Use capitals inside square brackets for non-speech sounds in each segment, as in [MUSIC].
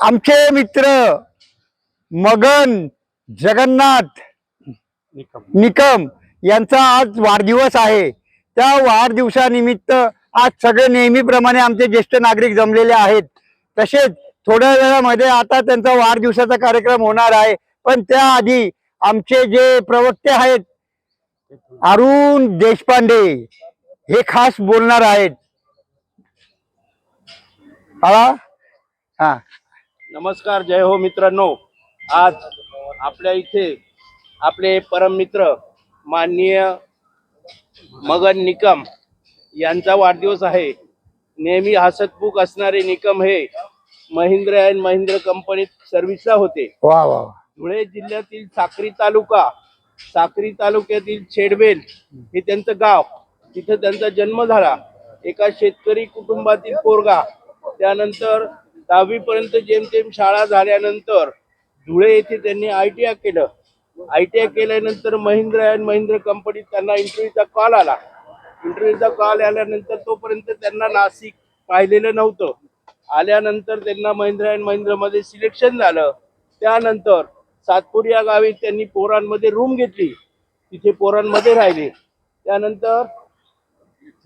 आमचे मित्र मगन जगन्नाथ निकम. यांचा आज वाढदिवस आहे. त्या वाढदिवसानिमित्त आज सगळे नेहमीप्रमाणे आमचे ज्येष्ठ नागरिक जमलेले आहेत. तसेच थोड्या वेळामध्ये आता त्यांचा वाढदिवसाचा कार्यक्रम होणार आहे. पण त्याआधी आमचे जे प्रवक्ते आहेत अरुण देशपांडे हे खास बोलणार आहेत. हा. नमस्कार जय हो मित्रांनो. आज आपल्या इथे आपले परममित्र माननीय मगन निकम यांचा वाढदिवस आहे. नेहमी हसतपूक असणारे निकम हे महिंद्र अँड महिंद्र कंपनीत सर्व्हिसला होते. वा वा वा. धुळे जिल्ह्यातील साक्री तालुका साक्री तालुक्यातील छेडबेल हे त्यांचं गाव. तिथं त्यांचा जन्म झाला. एका शेतकरी कुटुंबातील पोरगा. त्यानंतर दहावी पर्यंत जेमतेम शाळा झाल्यानंतर धुळे येथे त्यांनी आय टी आय केलं. आय टी आय केल्यानंतर महिंद्रा अँड महिंद्रा कंपनीत त्यांना इंटरव्ह्यूचा कॉल आला. इंटरव्ह्यूचा कॉल आल्यानंतर तोपर्यंत त्यांना नाशिक पाहिलेलं नव्हतं. आल्यानंतर त्यांना महिंद्रा अँड महिंद्रामध्ये सिलेक्शन झालं. त्यानंतर सातपूर या गावी त्यांनी पोरांमध्ये रूम घेतली. तिथे पोरांमध्ये राहिले. त्यानंतर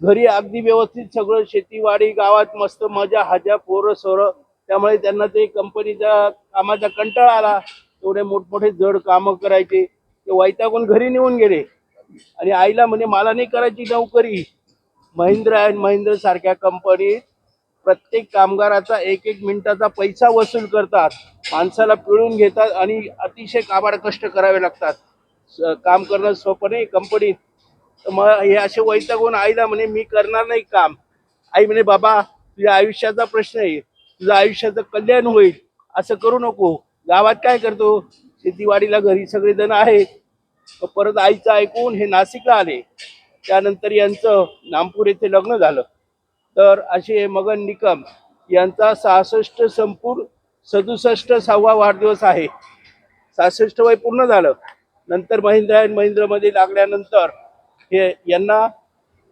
घरी अगदी व्यवस्थित सगळं शेतीवाडी गावात मस्त मजा हजा पोरं सोरं त्यामुळे त्यांना ते कंपनीच्या कामाचा कंटाळा आला. तेवढे मोठमोठे जड कामं करायचे. ते वैतागून घरी निघून गेले. आणि आईला म्हणे मला नाही करायची नोकरी. महिंद्र अँड महिंद्र सारख्या कंपनीत प्रत्येक कामगाराचा एक एक मिनिटाचा पैसा वसूल करतात. माणसाला पिळून घेतात आणि अतिशय काबाड कष्ट करावे लागतात. काम करणं सोपं नाही कंपनीत. तर मग हे असे वैतागून आईला म्हणे मी करणार नाही काम. आई म्हणे बाबा तुझ्या आयुष्याचा प्रश्न आहे. तुझं आयुष्याचं कल्याण होईल. असं करू नको. गावात काय करतो? शेतीवाडीला घरी सगळेजण आहेत. परत आईचं ऐकून हे नाशिकला आले. त्यानंतर यांचं नामपूर येथे लग्न झालं. तर असे मगन निकम यांचा सहासष्ट संपूर्ण सदुसष्ट सहावा वाढदिवस आहे. सहासष्ट वय पूर्ण झालं. नंतर महिंद्रा अँड महिंद्रामध्ये लागल्यानंतर हे यांना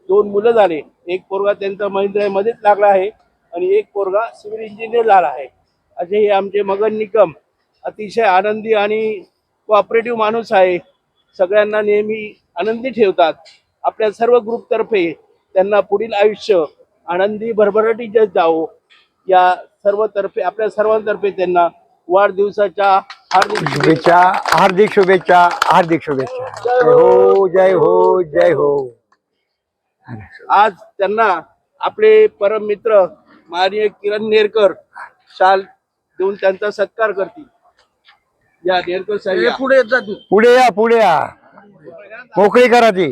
दोन मुलं झाले. एक पोरगा त्यांचा महिंद्रामध्येच लागला आहे. आणि एक पोरगा सिव्हिल इंजिनियर झाला आहे. असे हे आमचे मगन निकम अतिशय आनंदी आणि कोऑपरेटिव्ह माणूस आहे. सगळ्यांना नेहमी आनंदी ठेवतात. आपल्या सर्व ग्रुपतर्फे त्यांना पुढील आयुष्य आनंदी भरभराटीचे जावो. या सर्व तर्फे आपल्या सर्वांतर्फे त्यांना वाढदिवसाच्या हार्दिक शुभेच्छा. शुभेच्छा हार्दिक शुभेच्छा हार्दिक शुभेच्छा. जय हो. जय हो जय हो. आज त्यांना आपले परम मित्र माननीय किरण नेरकर शाल देऊन त्यांचा सत्कार करतील. या नेरकर साहेब. पुढे पुढे या पुढे या. मोकळी करा ती.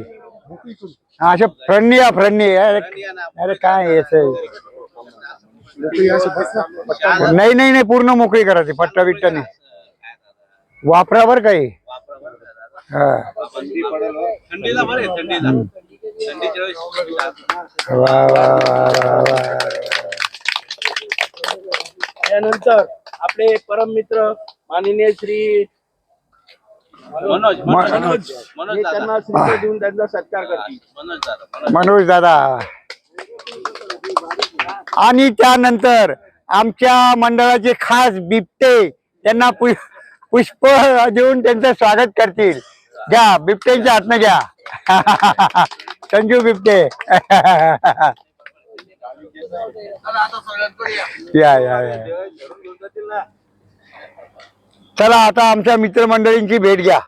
हा, अशा फ्रंटनी या फ्रंटनी अरे अरे काय नाही नाही नाही पूर्ण मोकळी करा ती पट्टा बिट्टा नाही. वापरावर काही. हा. थंडीला बरे थंडीला. थंडीच्या वेळेस. वा वा वा वा वा. त्यानंतर आपले परम मित्र माननीय श्री मनोज मनोज. मनोज. त्यांना श्री देऊन त्यांचा सत्कार करतील. मनोज दादा मनोज दादा. आणि त्यानंतर आमच्या मंडळाचे खास बिबटे त्यांना पु- पुष्प देऊन त्यांचं स्वागत करतील. घ्या बिबटेंच्या हातनं घ्या. [LAUGHS] संजू बिबटे. [LAUGHS] या या या. चला आता आमच्या मित्रमंडळींची भेट घ्या.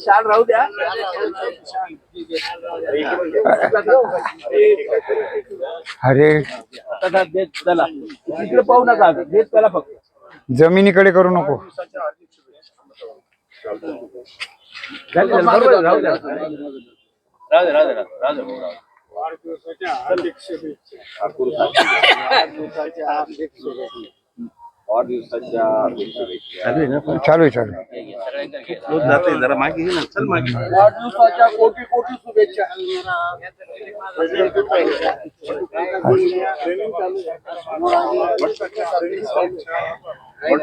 शाल राहू द्या अरे चला. तिकडे पाहू नका देत त्याला फक्त. जमिनीकडे करू नको. चालू आहे चालू आहे. रोज जाते जरा मागे घे ना. चल मागे. वाढदिवसाच्या कोटी कोटी शुभेच्छा. हे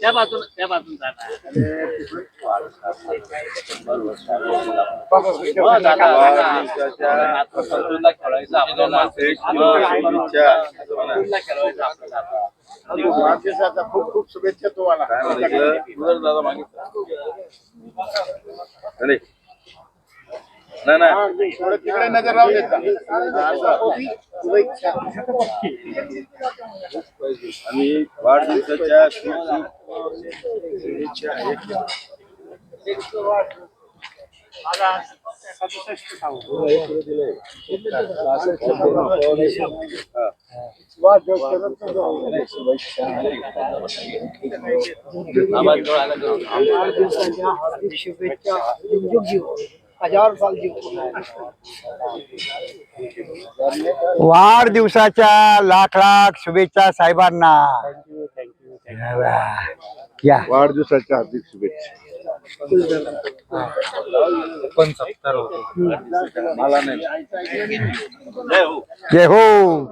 त्या बाजून त्या बाजून खेळायचं आपल्याला वाढदिवसाचा खूप खूप शुभेच्छा तुम्हाला हा, थोडं तिकडे नजर राहू देता शुभेच्छा आणि वाढदिवसाच्या शुभेच्छा शुभेच्छा. हजार साल जीव वाढदिवसाच्या लाख लाख शुभेच्छा साहेबांना. या. वाढदिवसाच्या हार्दिक शुभेच्छा. मला नाही. जय हो.